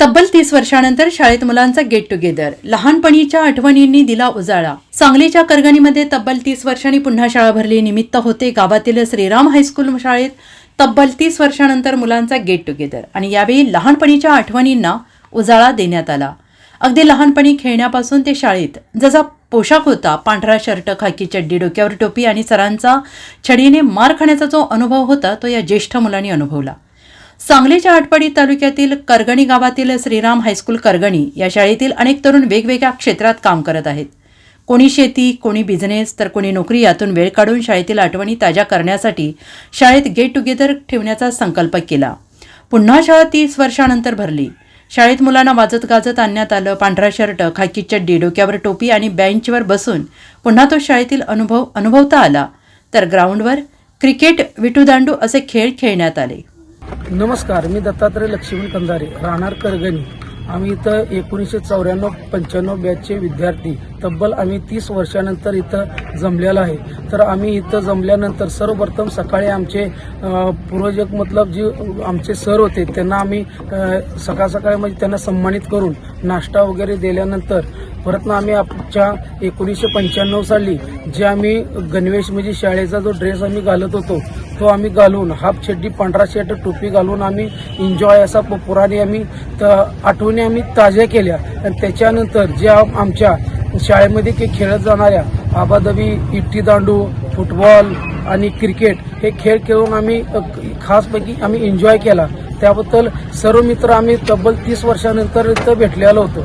तब्बल तीस वर्षानंतर शाळेत मुलांचा गेट टुगेदर लहानपणीच्या आठवणींनी दिला उजाळा. सांगलीच्या करगणीमध्ये तब्बल तीस वर्षांनी पुन्हा शाळा भरली. निमित्त होते गावातील श्रीराम हायस्कूल शाळेत तब्बल तीस वर्षानंतर मुलांचा गेट टुगेदर आणि यावेळी लहानपणीच्या आठवणींना उजाळा देण्यात आला. अगदी लहानपणी खेळण्यापासून ते शाळेत. जसा पोशाख होता पांढरा शर्ट खाकी चड्डी डोक्यावर टोपी आणि सरांचा छडीने मार खाण्याचा जो अनुभव होता तो या ज्येष्ठ मुलांनी अनुभवला. सांगलीच्या आटपाडी तालुक्यातील करगणी गावातील श्रीराम हायस्कूल करगणी या शाळेतील अनेक तरुण वेगवेगळ्या क्षेत्रात काम करत आहेत. कोणी शेती कोणी बिझनेस तर कोणी नोकरी यातून वेळ काढून शाळेतील आठवणी ताज्या करण्यासाठी शाळेत गेट टुगेदर ठेवण्याचा संकल्प केला. पुन्हा शाळा तीस वर्षानंतर भरली. शाळेत मुलांना वाजत गाजत आणण्यात आलं पांढरा शर्ट खाकी चड्डी डोक्यावर टोपी आणि बेंचवर बसून पुन्हा तो शाळेतील अनुभव अनुभवता आला. तर ग्राउंडवर क्रिकेट विटूदांडू असे खेळ खेळण्यात आले. नमस्कार मी दत्तात्रय लक्ष्मण कंधारे राहणार करगणी. आम्ही इथं एकोणीसशे चौऱ्याण्णव पंच्याण्णव बॅचचे विद्यार्थी. तब्बल आम्ही तीस वर्षानंतर इथं जमलेलो आहे. तर आम्ही इथं जमल्यानंतर सर्वप्रथम सकाळी आमचे पूर्वजक मतलब जे आमचे सर होते त्यांना आम्ही सकाळ सकाळी म्हणजे त्यांना सन्मानित करून नाश्ता वगैरे दिल्यानंतर परत ना आम्ही आमच्या एकोणीसशे पंच्याण्णव साली जे आम्ही गणवेश म्हणजे शाळेचा जो ड्रेस आम्ही घालत होतो तो आम्ही घालून हाफ छड्डी पांढरा शर्ट टोपी घालून आम्ही एन्जॉय असा प- पुराणे आम्ही त- आठवणी आम्ही ताज्या केल्या. आणि त्याच्यानंतर जे आमच्या शाळेमध्ये के खेळत जाणाऱ्या आबादबी इट्टी दांडू फुटबॉल आणि क्रिकेट हे खेळ खेळून आम्ही खासपैकी आम्ही एन्जॉय केला. त्याबद्दल सर्व मित्र आम्ही तब्बल तीस वर्षानंतर इथं भेटलेलो होतो.